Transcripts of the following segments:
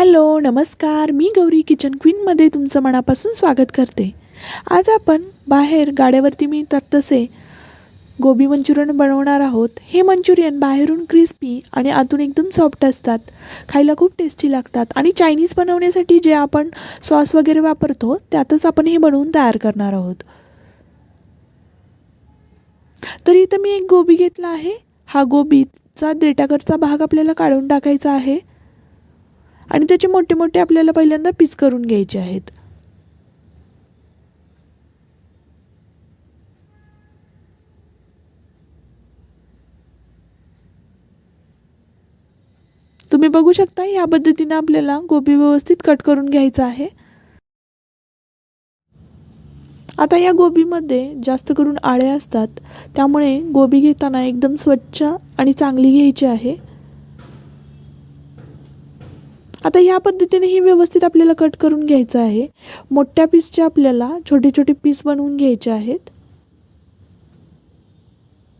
Hello नमस्कार. मी Gauri kitchen क्वीनमध्ये तुमचं मनापासून स्वागत करते. आज आपण बाहेर गाड्यावरती मिळतात तसे गोबी मंचुरियन बनवणार आहोत. हे मंचुरियन बाहेरून क्रिस्पी आणि आतून एकदम सॉफ्ट असतात. खायला खूप टेस्टी लागतात. आणि चायनीज बनवण्यासाठी जे आपण सॉस वगैरे वापरतो त्यातच आपण हे बनवून तयार करणार आहोत. तर इथं मी एक गोबी घेतला आहे. हा गोबीचा देटाकरचा भाग आपल्याला काढून टाकायचा आहे. आणि त्याचे मोठे मोठे आपल्याला पहिल्यांदा पीस करून घ्यायचे आहेत. तुम्ही बघू शकता या पद्धतीने आपल्याला गोबी व्यवस्थित कट करून घ्यायचा आहे. आता या गोबीमध्ये जास्त करून आळे असतात त्यामुळे गोबी घेताना एकदम स्वच्छ आणि चांगली घ्यायची आहे. आता ह्या पद्धतीने हे व्यवस्थित आपल्याला कट करून घ्यायचं आहे. मोठ्या पीसचे आपल्याला छोटे छोटे पीस बनवून घ्यायचे आहेत.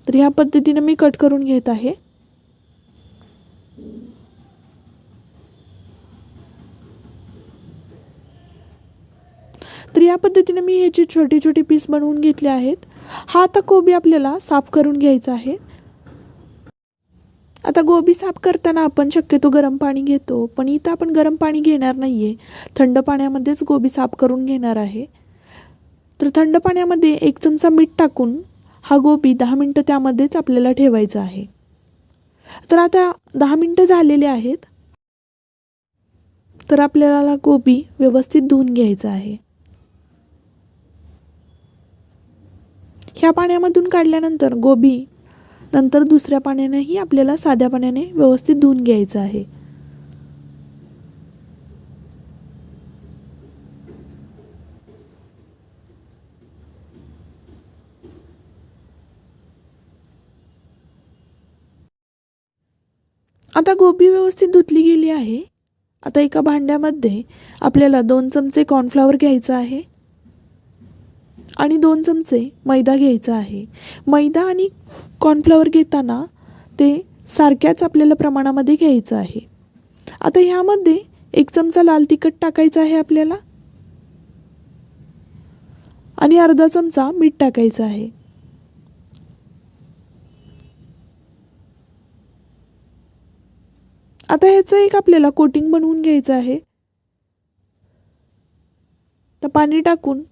तर ह्या पद्धतीने मी कट करून घेत आहे. तर या पद्धतीने मी ह्याचे छोटे छोटे पीस बनवून घेतले आहेत हा आता कोबी आपल्याला साफ करून घ्यायचा आहे. आता गोबी साफ करताना आपण शक्यतो गरम पाणी घेतो पण इथं आपण गरम पाणी घेणार नाही आहे थंड पाण्यामध्येच गोबी साफ करून घेणार आहे. तर थंड पाण्यामध्ये एक चमचा मीठ टाकून हा गोबी दहा मिनटं त्यामध्येच आपल्याला ठेवायचा आहे. तर आता दहा मिनटं झालेले आहेत. तर आपल्याला गोबी व्यवस्थित धुवून घ्यायचा आहे. ह्या पाण्यामधून काढल्यानंतर गोबी नंतर दुसऱ्या पाण्यानेही आपल्याला साध्या पाण्याने व्यवस्थित धुवून घ्यायचं आहे. आता गोबी व्यवस्थित धुतली गेली आहे. आता एका भांड्यामध्ये आपल्याला दोन चमचे कॉर्नफ्लॉवर घ्यायचं आहे. आणि दोन चमचे मैदा घ्यायचा आहे. मैदा आणि कॉर्नफ्लॉवर घेताना ते सारख्याच आपल्याला प्रमाणामध्ये घ्यायचं आहे. आता ह्यामध्ये एक चमचा लाल तिखट टाकायचं आहे आपल्याला. आणि अर्धा चमचा मीठ टाकायचं आहे. आता ह्याचं एक आपल्याला कोटिंग बनवून घ्यायचं आहे. तर पाणी टाकून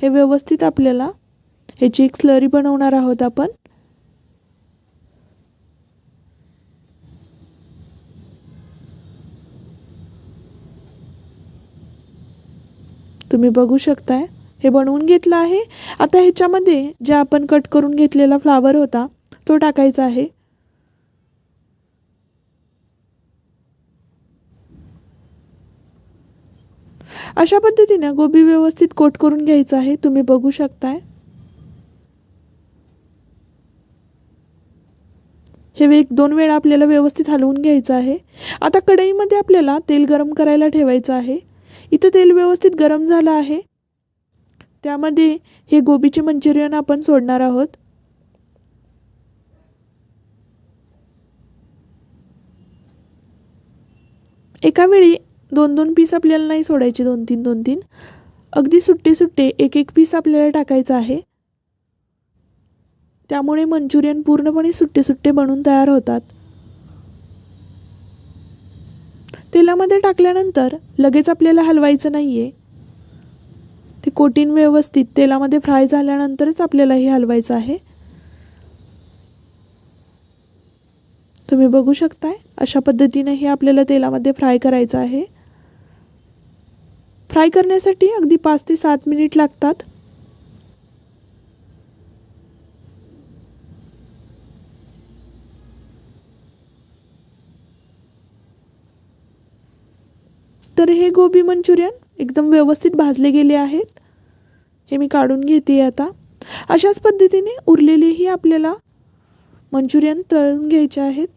हे व्यवस्थित आपल्याला ह्याची एक स्लरी बनवणार आहोत आपण. तुम्ही बघू शकताय हे बनवून घेतलं आहे. आता ह्याच्यामध्ये जे आपण कट करून घेतलेला फ्लावर होता तो टाकायचा आहे. अशा पद्धतीने गोबी व्यवस्थित कोट करून घ्यायचं आहे. तुम्ही बघू शकताय. हे एक दोन वेळा आपल्याला व्यवस्थित हलवून घ्यायचं आहे. आता कढईमध्ये आपल्याला तेल गरम करायला ठेवायचं आहे. इथं तेल व्यवस्थित गरम झालं आहे. त्यामध्ये हे गोबीचे मंचुरियन आपण सोडणार आहोत. एका वेळी दोन दोन पीस आपल्याला नाही सोडायचे दोन तीन दोन तीन अगदी सुट्टे सुट्टे एक एक पीस आपल्याला टाकायचं आहे. त्यामुळे मंचुरियन पूर्णपणे सुट्टे सुट्टे बनून तयार होतात. तेलामध्ये टाकल्यानंतर लगेच आपल्याला हलवायचं नाही आहे ते कोटीन व्यवस्थित तेलामध्ये फ्राय झाल्यानंतरच आपल्याला हे हलवायचं आहे. तुम्ही बघू शकताय अशा पद्धतीने हे आपल्याला तेलामध्ये फ्राय करायचं आहे. फ्राय करण्यासाठी अगदी पाच ते सात मिनिट लागतात. तर हे गोबी मंचुरियन एकदम व्यवस्थित भाजले गेले आहेत. हे मी काढून घेते आता. अशाच पद्धतीने उरलेलेही आपल्याला मंचुरियन तळून घ्यायचे आहेत.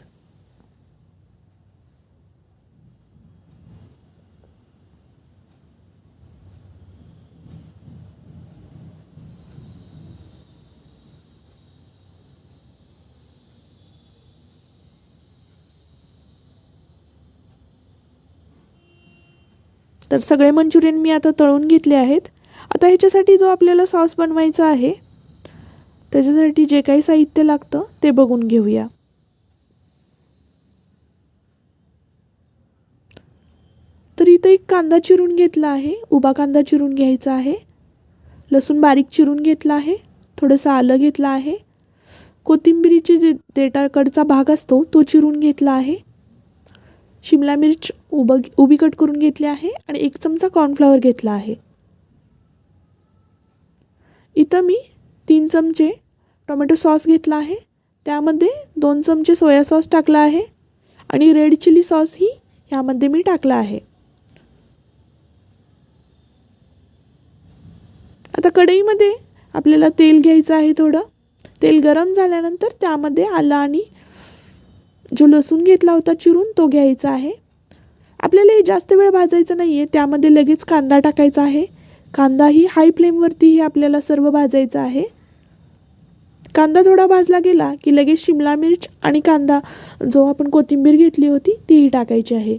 तर सगळे मंचुरियन मी आता तळून घेतले आहेत. आता ह्याच्यासाठी जो आपल्याला सॉस बनवायचा आहे त्याच्यासाठी जे काही साहित्य लागतं ते बघून घेऊया. तर इथं एक कांदा चिरून घेतला आहे उभा कांदा चिरून घ्यायचा आहे. लसूण बारीक चिरून घेतला आहे थोडंसं आलं घेतलं आहे. कोथिंबिरीचे जे देटाकडचा भाग असतो तो चिरून घेतला आहे. शिमला मिर्च उब उभी कट करून घेतली आहे आणि एक चमचा कॉर्नफ्लॉवर घेतला आहे. इथं मी तीन चमचे टोमॅटो सॉस घेतला आहे. त्यामध्ये दोन चमचे सोया सॉस टाकला आहे आणि रेड चिली सॉसही ह्यामध्ये मी टाकला आहे. आता कढईमध्ये आपल्याला तेल घ्यायचं आहे थोडं. तेल गरम झाल्यानंतर त्यामध्ये आलं आणि जो लसूण घेतला होता चिरून तो घ्यायचा आहे. आपल्याला हे जास्त वेळ भाजायचं नाही आहे त्यामध्ये लगेच कांदा टाकायचा आहे. कांदाही हाय फ्लेमवरतीही आपल्याला सर्व भाजायचं आहे. कांदा थोडा भाजला गेला की लगेच शिमला मिर्च आणि कांदा जो आपण कोथिंबीर घेतली होती तीही टाकायची आहे.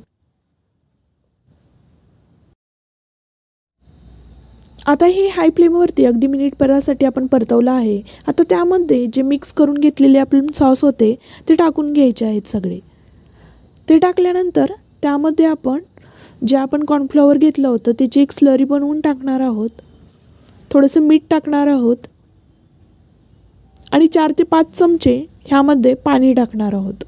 आता हे हाय फ्लेमवरती अगदी मिनिटभरासाठी आपण परतवलं आहे. आता त्यामध्ये जे मिक्स करून घेतलेले आपण सॉस होते ते टाकून घ्यायचे आहेत सगळे. ते टाकल्यानंतर त्यामध्ये आपण जे आपण कॉर्नफ्लॉवर घेतलं होतं त्याची एक स्लरी बनवून टाकणार आहोत. थोडंसं मीठ टाकणार आहोत. आणि चार ते पाच चमचे ह्यामध्ये पाणी टाकणार आहोत.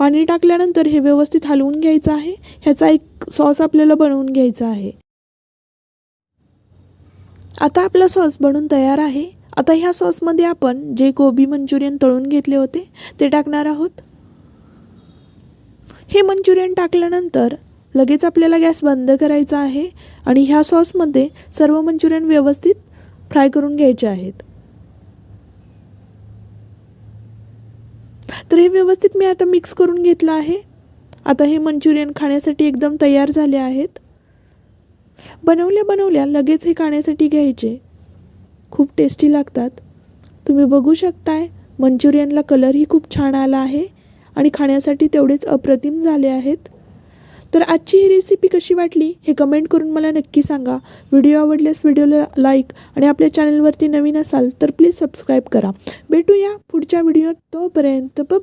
पाणी टाकल्यानंतर हे व्यवस्थित हलवून घ्यायचं आहे. ह्याचा एक सॉस आपल्याला बनवून घ्यायचा आहे. आता आपला सॉस बनून तयार आहे. आता ह्या सॉसमध्ये आपण जे गोबी मंचुरियन तळून घेतले होते ते टाकणार आहोत. हे मंचुरियन टाकल्यानंतर लगेच आपल्याला गॅस बंद करायचा आहे आणि ह्या सॉसमध्ये सर्व मंचुरियन व्यवस्थित फ्राय करून घ्यायचे आहेत. तर हे व्यवस्थित मी आता मिक्स करून घेतलं आहे. आता हे मंचुरियन खाण्यासाठी एकदम तयार झाले आहेत. बनवल्या बनवल्या लगेच हे खाण्यासाठी घ्यायचे. खूप टेस्टी लागतात. तुम्ही बघू शकताय मंचुरियनला कलरही खूप छान आला आहे आणि खाण्यासाठी तेवढेच अप्रतिम झाले आहेत. तर आजची ही रेसिपी कशी वाटली हे कमेंट करून मला नक्की सांगा. व्हिडिओ आवडल्यास व्हिडिओला लाईक आणि आपल्या चॅनलवरती नवीन असाल तर प्लीज सबस्क्राईब करा. भेटूया पुढच्या व्हिडिओत तोपर्यंत बा